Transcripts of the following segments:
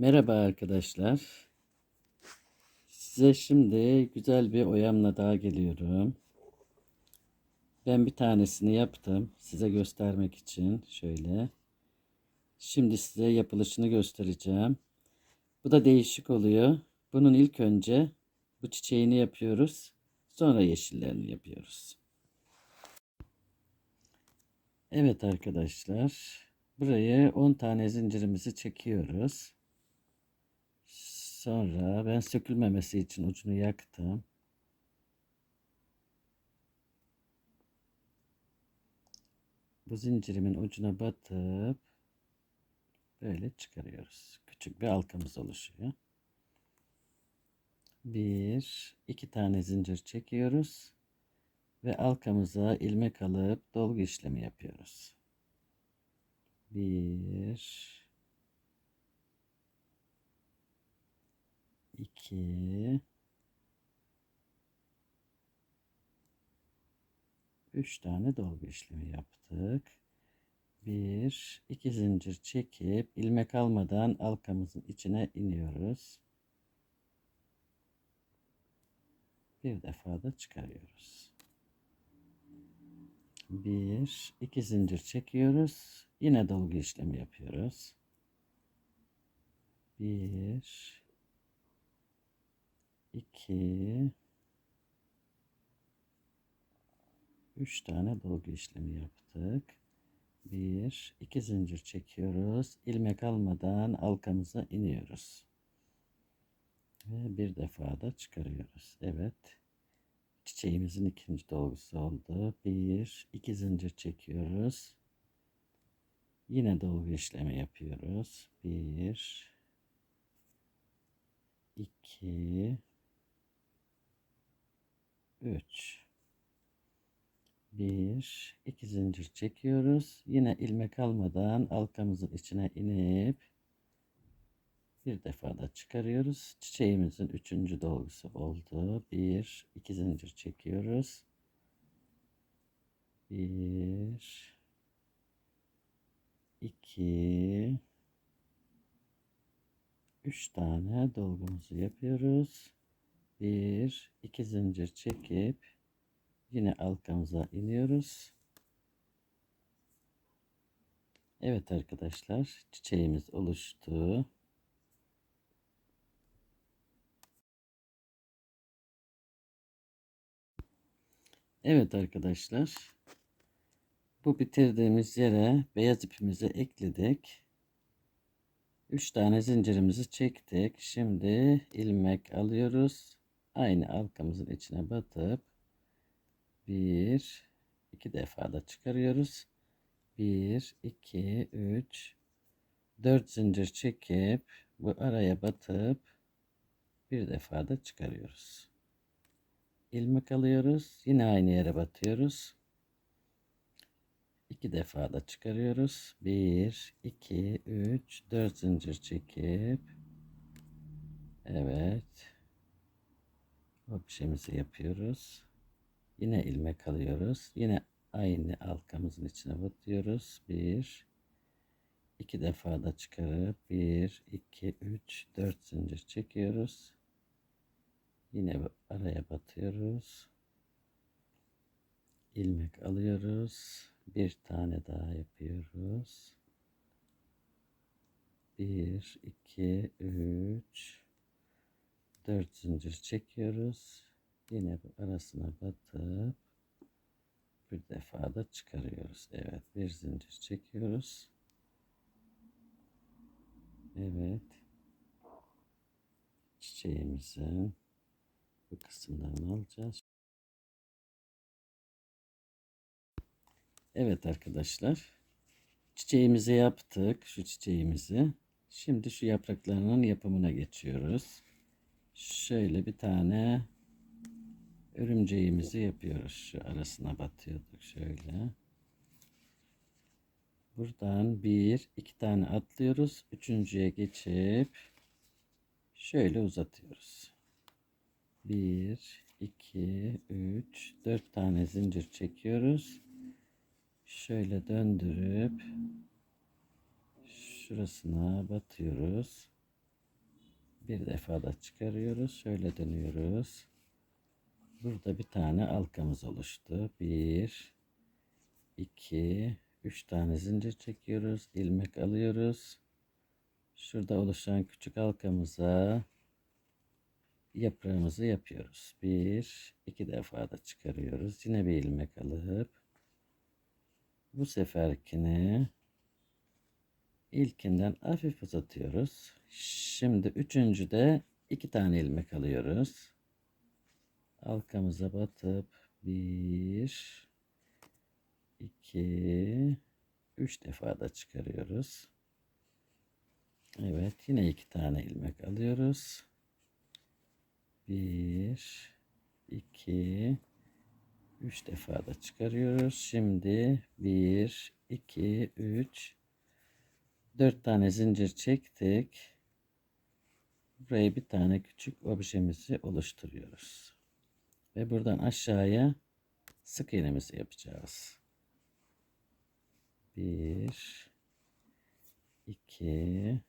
Merhaba arkadaşlar. Size şimdi güzel bir oyamla daha geliyorum. Ben bir tanesini yaptım. Size göstermek için şöyle. Şimdi size yapılışını göstereceğim. Bu da değişik oluyor. Bunun ilk önce bu çiçeğini yapıyoruz. Sonra yeşillerini yapıyoruz. Evet arkadaşlar. Buraya 10 tane zincirimizi çekiyoruz. Sonra ben sökülmemesi için ucunu yaktım. Bu zincirimin ucuna batıp böyle çıkarıyoruz. Küçük bir halkamız oluşuyor. Bir, iki tane zincir çekiyoruz ve halkamıza ilmek alıp dolgu işlemi yapıyoruz. Bir, iki, üç tane dolgu işlemi yaptık. Bir, iki zincir çekip ilmek almadan halkamızın içine iniyoruz. Bir defa da çıkarıyoruz. Bir, iki zincir çekiyoruz. Yine dolgu işlemi yapıyoruz. Bir, iki, üç tane dolgu işlemi yaptık. Bir, iki zincir çekiyoruz. ilmek almadan halkamıza iniyoruz. Ve bir defa da çıkarıyoruz. Evet. Çiçeğimizin ikinci dolgusu oldu. Bir, iki zincir çekiyoruz. Yine dolgu işlemi yapıyoruz. Bir, iki, üç. Bir, iki zincir çekiyoruz. Yine ilmek almadan halkamızın içine inip bir defa da çıkarıyoruz. Çiçeğimizin üçüncü dolgusu oldu. Bir, iki zincir çekiyoruz. Bir, iki, üç tane dolgumuzu yapıyoruz. Bir, iki zincir çekip yine halkamıza iniyoruz. Evet arkadaşlar çiçeğimiz oluştu. Evet arkadaşlar. Bu bitirdiğimiz yere beyaz ipimizi ekledik. 3 tane zincirimizi çektik. Şimdi ilmek alıyoruz. Aynı halkamızın içine batıp bir iki defa da çıkarıyoruz. 1 2 3 4 zincir çekip bu araya batıp bir defa da çıkarıyoruz ilmek alıyoruz. Yine aynı yere batıyoruz. İki defa da çıkarıyoruz. Bir, iki, üç, dört zincir çekip evet objemizi yapıyoruz. Yine ilmek alıyoruz. Yine aynı halkamızın içine batıyoruz. Bir, iki defa da çıkarıp bir, iki, üç, dört zincir çekiyoruz. Yine araya batıyoruz. ilmek alıyoruz. Bir tane daha yapıyoruz. Bir, iki, üç, dört zincir çekiyoruz. Yine arasına batıp bir defa da çıkarıyoruz. Evet, bir zincir çekiyoruz. Evet. Çiçeğimizin bu kısımlarını alacağız. Evet arkadaşlar. Çiçeğimizi yaptık. Şu çiçeğimizi. Şimdi şu yapraklarının yapımına geçiyoruz. Şöyle bir tane örümceğimizi yapıyoruz. Şu arasına batıyorduk şöyle. Buradan bir, iki tane atlıyoruz. Üçüncüye geçip şöyle uzatıyoruz. 1 2 3 4 tane zincir çekiyoruz. Şöyle döndürüp şurasına batıyoruz. Bir defa da çıkarıyoruz. Şöyle dönüyoruz. Burada bir tane halkamız oluştu. Bir, iki, üç tane zincir çekiyoruz. ilmek alıyoruz. Şurada oluşan küçük halkamıza yaprağımızı yapıyoruz. Bir, iki defa da çıkarıyoruz. Yine bir ilmek alıp bu seferkini ilkinden hafif uzatıyoruz. Şimdi üçüncü de iki tane ilmek alıyoruz. Halkamıza batıp bir, iki, üç defa da çıkarıyoruz. Evet yine iki tane ilmek alıyoruz. Bir, iki, üç defa da çıkarıyoruz. Şimdi bir, iki, üç, dört tane zincir çektik. Buraya bir tane küçük objemizi oluşturuyoruz. Ve buradan aşağıya sık iğnemizi yapacağız. Bir, iki,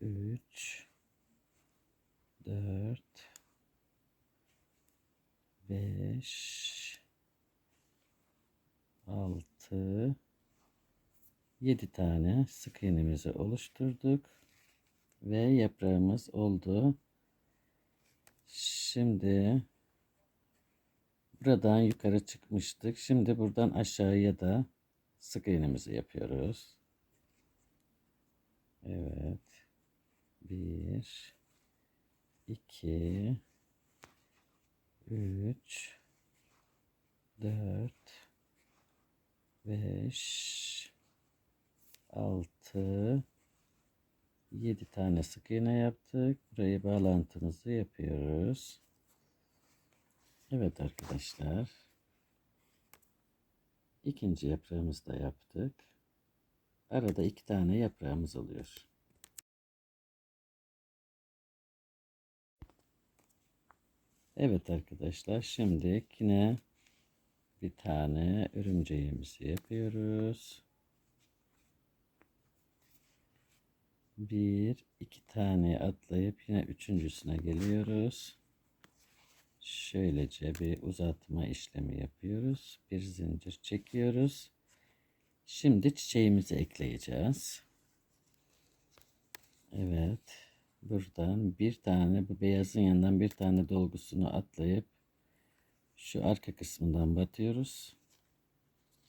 üç, dört, beş, altı, yedi tane sık iğnemizi oluşturduk ve yaprağımız oldu. Şimdi buradan yukarı çıkmıştık. Şimdi buradan aşağıya da sık iğnemizi yapıyoruz. Evet. Bir, iki, üç, dört, beş, altı, 7 tane sık iğne yaptık. Burayı bağlantımızı yapıyoruz. Evet arkadaşlar. İkinci yaprağımızı da yaptık. Arada iki tane yaprağımız oluyor. Evet arkadaşlar şimdi yine bir tane örümceğimizi yapıyoruz. Bir, iki tane atlayıp yine üçüncüsüne geliyoruz. Şöylece bir uzatma işlemi yapıyoruz. Bir zincir çekiyoruz. Şimdi çiçeğimizi ekleyeceğiz. Evet. Buradan bir tane bu beyazın yanından bir tane dolgusunu atlayıp şu arka kısmından batıyoruz.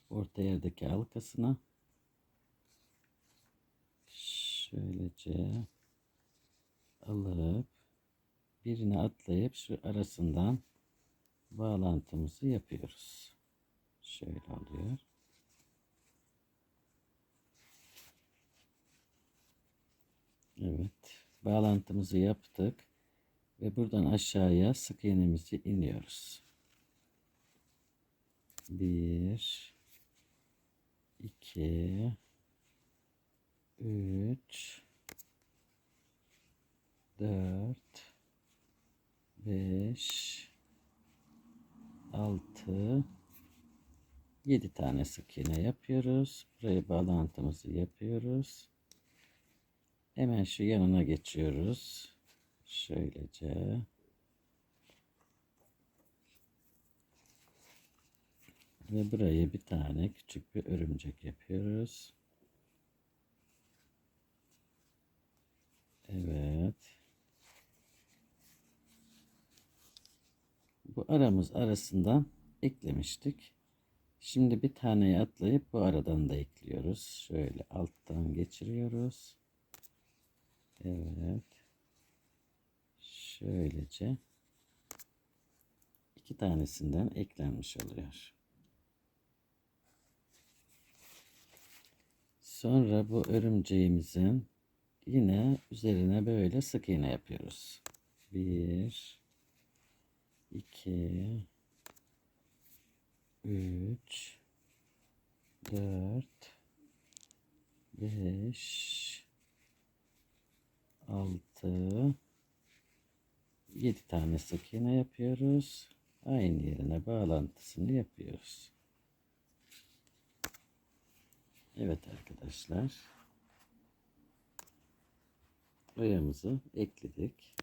Orta yerdeki halkasına şöylece alıp birine atlayıp şu arasından bağlantımızı yapıyoruz. Şöyle oluyor. Evet. Bağlantımızı yaptık. Ve buradan aşağıya sık iğnemizi iniyoruz. Bir, iki, 3 4 5 6 7 tane sık iğne yapıyoruz. Buraya bağlantımızı yapıyoruz. Hemen şu yanına geçiyoruz. Şöylece. Ve buraya bir tane küçük bir örümcek yapıyoruz. Evet. Bu aramız arasından eklemiştik. Şimdi bir taneye atlayıp bu aradan da ekliyoruz. Şöyle alttan geçiriyoruz. Evet. Şöylece iki tanesinden eklenmiş oluyor. Sonra bu örümceğimizin yine üzerine böyle sık iğne yapıyoruz. Bir, iki, üç, dört, beş, altı, yedi tane sık iğne yapıyoruz. Aynı yerine bağlantısını yapıyoruz. Evet arkadaşlar. oyamızı ekledik.